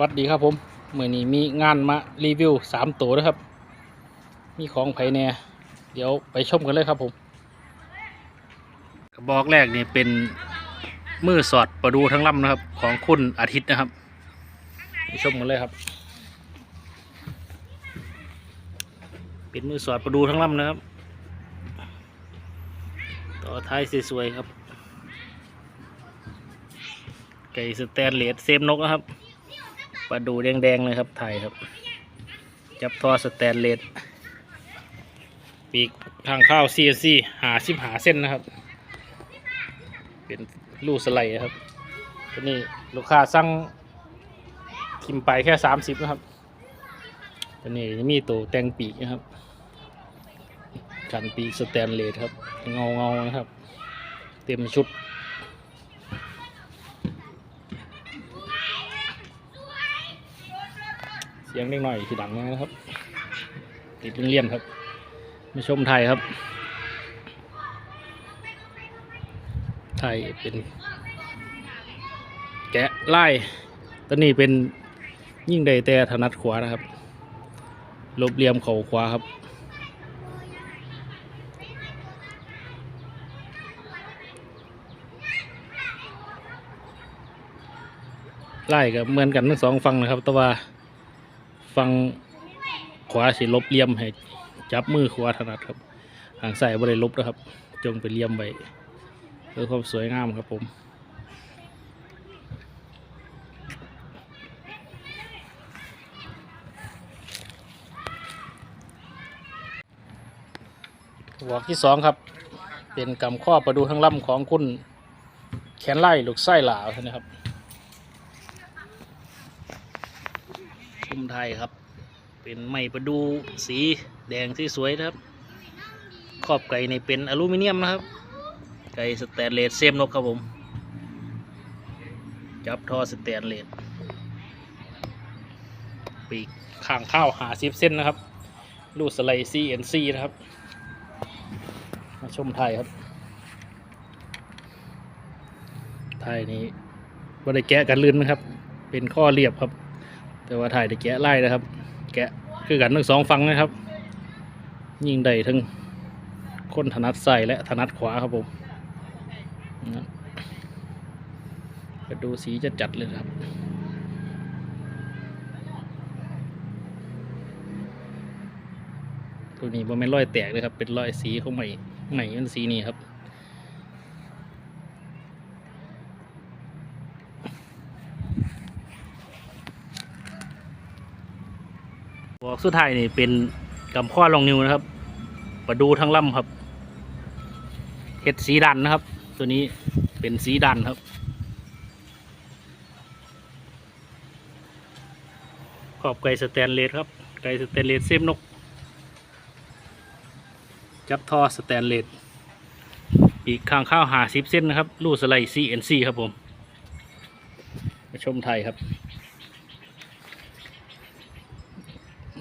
วัสดีครับผมเมื่อนี้มีงานมารีวิวสามตัวนะครับ มีของไผแหน่เดี๋ยวไปชมกันเลยครับผมกระบอกแรกนี่เป็นมือสอดประดูทั้งลำนะครับ ของคุณอาทิตย์นะครับ ไปชมกันเลยครับ เป็นมือสอดประดูทั้งลำนะครับ ต่อท้ายสวยๆครับ ไก่สแตนเลสเซฟนกนะครับ ปลาดูแดงๆเลยครับไทยครับ จับทอสแตนเลสปีกทางข้าว CNC หาสิบหาเส้นนะครับ เป็นลูกสไลด์นะครับตัวนี้ลูกค้าสั่งทิมไปแค่สามสิบนะครับตัวนี้จะมีตัวแตงปีกนะครับ กันปีกสแตนเลสครับ เงาเงาๆนะครับ เต็มชุด สียงเล็กหน่อยสีดังนะครับ ติดเลี่ยนๆครับ มาชมไทยครับ ไทยเป็น แกะไล่ตัวนี้เป็นยิ่งใดแต่ถนัดขวานะครับ ลบเลี่ยมเข่าขวาครับไล่กับเหมือนกันทั้งสองฝั่งนะครับ แต่ว่า ฝั่งขวาสิลบเลี่ยมให้จับมือขวาถนัดครับทางซ้ายบ่ได้ลบนะครับ จงไปเลี่ยมไว้เพื่อความสวยงามครับผมหัวที่สองครับ เป็นกำข้อประดูทั้งล่ำของคุณแขนไล่ลูกไส้หลาวนะครับ ชุมไทยครับ เป็นไม้ประดูสีแดงที่สวยนะครับขอบไก่ในเป็นอลูมิเนียมนะครับ ไก่สแตนเลสเซมนกครับผม จับท่อสแตนเลสปีกข้างข้าวหาซิบเส้นนะครับ ลูกสไลด์ CNC นซีนะครับ มาชมไทยครับ ไทยนี้บ่ได้แกะกันลื่นนะครับ เป็นข้อเรียบครับ แต่ว่าถ่ายได้แกะไล่นะครับ แกะคือกันทั้งสองฝั่งนะครับ ยิงได้ทั้งคนถนัดใส่และถนัดขวาครับผมนะครับก็ดูสีจะจัดเลยครับตัวนี้บ่แม่นรอยแตกเลยครับ เป็นรอยสีของใหม่ใหม่เป็นสีนี้ครับ บอกสุดท้ายนี่เป็นกำข้อลองนิ้วนะครับประดูทั้งลำครับเห็ดสีดันนะครับ ตัวนี้เป็นสีดันครับขอบไก่สแตนเลสครับ ไก่สแตนเลสเซมนก จับท่อสแตนเลสอีกข้างข้าวหาสิบเส้นนะครับ ลูกสไลด์ CNC ครับผม มาชมไทยครับ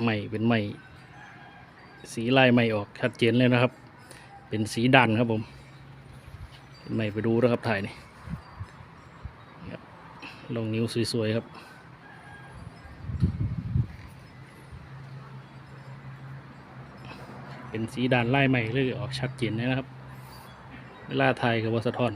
ไม่เป็นไม่สีลายใม่ออกชัดเจนเลยนะครับ เป็นสีดันครับผมไม่ไปดูนะครับถ่ายนี่ลงนิ้วสวยๆครับเป็นสีดันไล่ใหม่เลยออกชัดเจนเลยนะครับ เวลาไทยกับวัสทอน